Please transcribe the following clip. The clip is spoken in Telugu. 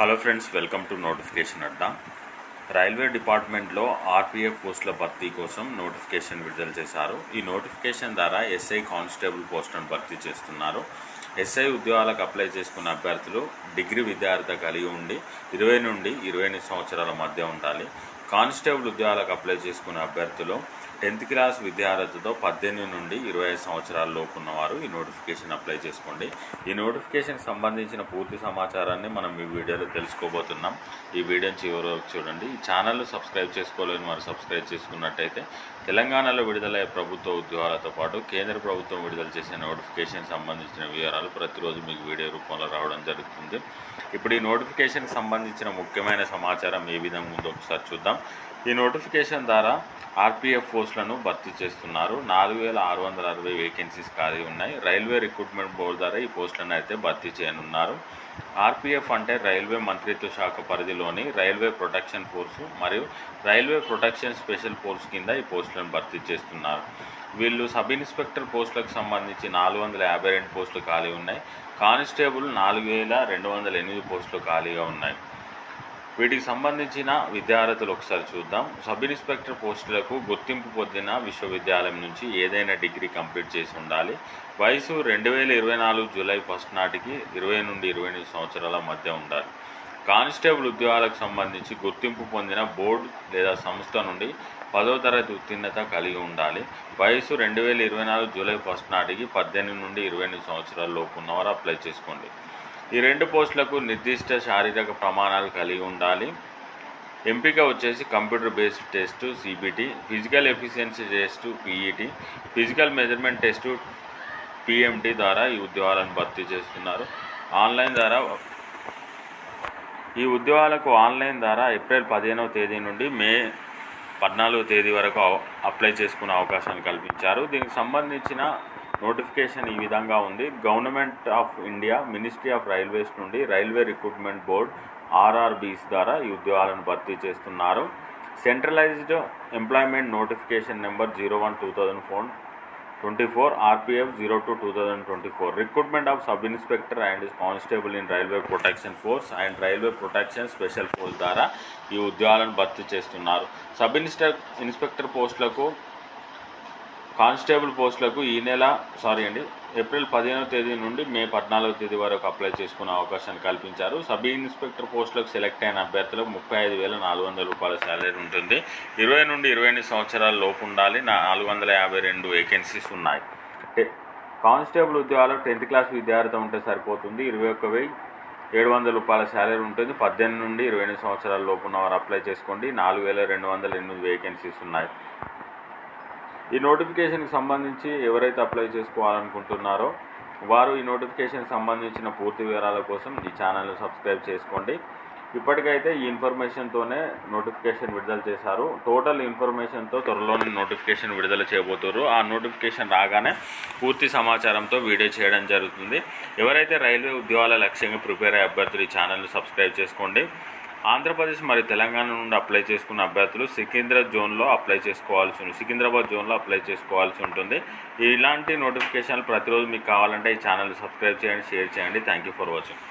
Hello friends welcome to notification Adda. Railway డిపార్ట్మెంట్లో ఆర్పీఎఫ్ పోస్టుల భర్తీ కోసం నోటిఫికేషన్ విడుదల చేశారు. ఈ నోటిఫికేషన్ ద్వారా ఎస్ఐ కానిస్టేబుల్ పోస్టులను భర్తీ చేస్తున్నారు. ఎస్ఐ ఉద్యోగాలకు అప్లై చేసుకున్న అభ్యర్థులు డిగ్రీ విద్యార్థి కలిగి ఉండి ఇరవై నుండి ఇరవై ఎనిమిది సంవత్సరాల మధ్య ఉండాలి. కానిస్టేబుల్ ఉద్యోగాలకు అప్లై చేసుకునే అభ్యర్థులు టెన్త్ క్లాస్ విద్యార్థితో పద్దెనిమిది నుండి ఇరవై ఐదు సంవత్సరాల లోపు ఉన్నవారు ఈ నోటిఫికేషన్ అప్లై చేసుకోండి. ఈ నోటిఫికేషన్కి సంబంధించిన పూర్తి సమాచారాన్ని మనం ఈ వీడియోలో తెలుసుకోబోతున్నాం. ఈ వీడియోని చివరి వరకు చూడండి. ఈ ఛానల్ సబ్స్క్రైబ్ చేసుకోలేని వారు సబ్స్క్రైబ్ చేసుకున్నట్టయితే తెలంగాణలో విడుదలయ్యే ప్రభుత్వ ఉద్యోగాలతో పాటు కేంద్ర ప్రభుత్వం విడుదల చేసే నోటిఫికేషన్ సంబంధించిన వివరాలు ప్రతిరోజు మీకు వీడియో రూపంలో రావడం జరుగుతుంది. ఇప్పుడు ఈ నోటిఫికేషన్కి సంబంధించిన ముఖ్యమైన సమాచారం ఏ విధంగా ఉందో ఒకసారి చూద్దాం. ఈ నోటిఫికేషన్ ద్వారా ఆర్పీఎఫ్ పోస్టులను భర్తీ చేస్తున్నారు. నాలుగు వేల ఆరు వందల అరవై వేకెన్సీస్ ఖాళీ ఉన్నాయి. రైల్వే రిక్రూట్మెంట్ బోర్డు ద్వారా ఈ పోస్టులను అయితే భర్తీ చేయనున్నారు. ఆర్పీఎఫ్ అంటే రైల్వే మంత్రిత్వ శాఖ పరిధిలోని రైల్వే ప్రొటెక్షన్ ఫోర్సు మరియు రైల్వే ప్రొటెక్షన్ స్పెషల్ ఫోర్స్ కింద ఈ పోస్టులను భర్తీ చేస్తున్నారు. వీళ్ళు సబ్ ఇన్స్పెక్టర్ పోస్టులకు సంబంధించి నాలుగు వందల యాభై రెండు పోస్టులు ఖాళీ ఉన్నాయి. కానిస్టేబుల్ నాలుగు వేల రెండు వందల ఎనిమిది పోస్టులు ఖాళీగా ఉన్నాయి. వీటికి సంబంధించిన విద్యార్థులు ఒకసారి చూద్దాం. సబ్ ఇన్స్పెక్టర్ పోస్టులకు గుర్తింపు పొందిన విశ్వవిద్యాలయం నుంచి ఏదైనా డిగ్రీ కంప్లీట్ చేసి ఉండాలి. వయసు రెండు వేల ఇరవై నాలుగు జూలై ఫస్ట్ నాటికి ఇరవై నుండి ఇరవై ఎనిమిది సంవత్సరాల మధ్య ఉండాలి. కానిస్టేబుల్ ఉద్యోగాలకు సంబంధించి గుర్తింపు పొందిన బోర్డు లేదా సంస్థ నుండి పదో తరగతి ఉత్తీర్ణత కలిగి ఉండాలి. వయసు రెండు వేల ఇరవై నాలుగు జూలై ఫస్ట్ నాటికి పద్దెనిమిది నుండి ఇరవై ఎనిమిది సంవత్సరాల లోపు ఉన్నవారు అప్లై చేసుకోండి. ఈ రెండు పోస్టులకు నిర్దిష్ట శారీరక ప్రమాణాలు కలిగి ఉండాలి. ఎంపిక వచ్చేసి computer based test CBT physical efficiency test PET physical measurement test PMT ద్వారా ఈ ఉద్యోగాలను భర్తీ చేస్తున్నారు. ఆన్లైన్ ద్వారా ఈ ఉద్యోగాలకు ఆన్లైన్ ద్వారా ఏప్రిల్ పదిహేనవ తేదీ నుండి మే పద్నాలుగో తేదీ వరకు అప్లై చేసుకునే అవకాశాన్ని కల్పించారు. దీనికి సంబంధించిన నోటిఫికేషన్ ఈ విధంగా ఉంది. Government of India ministry of railways నుండి రైల్వే రిక్రూట్మెంట్ బోర్డ్ ఆర్ఆర్బీస్ ద్వారా ఈ ఉద్యోగాలను భర్తీ చేస్తున్నారు. Centralised employment notification number zero one two thousand four twenty four RPF zero two two thousand twenty four. Recruitment of sub inspector and constable in railway protection force and railway protection special force ద్వారా ఈ ఉద్యోగాలను భర్తీ చేస్తున్నారు. సబ్ ఇన్స్పె ఇన్స్పెక్టర్ పోస్టులకు కానిస్టేబుల్ పోస్టులకు ఈ నెల సారీ అండి ఏప్రిల్ పదిహేనవ తేదీ నుండి మే పద్నాలుగో తేదీ వరకు అప్లై చేసుకునే అవకాశాన్ని కల్పించారు. సబ్ ఇన్స్పెక్టర్ పోస్టులకు సెలెక్ట్ అయిన అభ్యర్థులకు ముప్పై ఐదు వేల నాలుగు వందల రూపాయల శాలరీ ఉంటుంది. ఇరవై నుండి ఇరవై ఎనిమిది సంవత్సరాల లోపు ఉండాలి. నాలుగు వందల యాభై రెండు వేకెన్సీస్ ఉన్నాయి. టె- కానిస్టేబుల్ ఉద్యోగాలకు టెన్త్ క్లాస్ విద్యార్థి ఉంటే సరిపోతుంది. ఇరవై ఒక్క వెయ్యి ఏడు వందల రూపాయల శాలరీ ఉంటుంది. పద్దెనిమిది నుండి ఇరవై ఎనిమిది సంవత్సరాల లోపు ఉన్న వారు అప్లై చేసుకోండి. నాలుగు వేల రెండు వందల ఎనిమిది వేకెన్సీస్ ఉన్నాయి. ఈ నోటిఫికేషన్కి సంబంధించి ఎవరైతే అప్లై చేసుకోవాలనుకుంటున్నారో వారు ఈ నోటిఫికేషన్కి సంబంధించిన పూర్తి వివరాల కోసం ఈ ఛానల్ను సబ్స్క్రైబ్ చేసుకోండి. ఇప్పటికైతే ఈ ఇన్ఫర్మేషన్తోనే నోటిఫికేషన్ విడుదల చేశారు. టోటల్ ఇన్ఫర్మేషన్తో త్వరలోనే నోటిఫికేషన్ విడుదల చేయబోతున్నారు ఆ నోటిఫికేషన్ రాగానే పూర్తి సమాచారంతో వీడియో చేయడం జరుగుతుంది. ఎవరైతే రైల్వే ఉద్యోగాల లక్ష్యంగా ప్రిపేర్ అయ్యే అభ్యర్థులు ఈ ఛానల్ను సబ్స్క్రైబ్ చేసుకోండి. ఆంధ్రప్రదేశ్ మరియు తెలంగాణ నుండి అప్లై చేసుకున్న అభ్యర్థులు సికింద్రాబాద్ జోన్లో అప్లై చేసుకోవాల్సి ఉంటుంది సికింద్రాబాద్ జోన్లో అప్లై చేసుకోవాల్సి ఉంటుంది. ఇలాంటి నోటిఫికేషన్లు ప్రతిరోజు మీకు కావాలంటే ఈ ఛానల్ సబ్స్క్రైబ్ చేయండి షేర్ చేయండి. Thank you for watching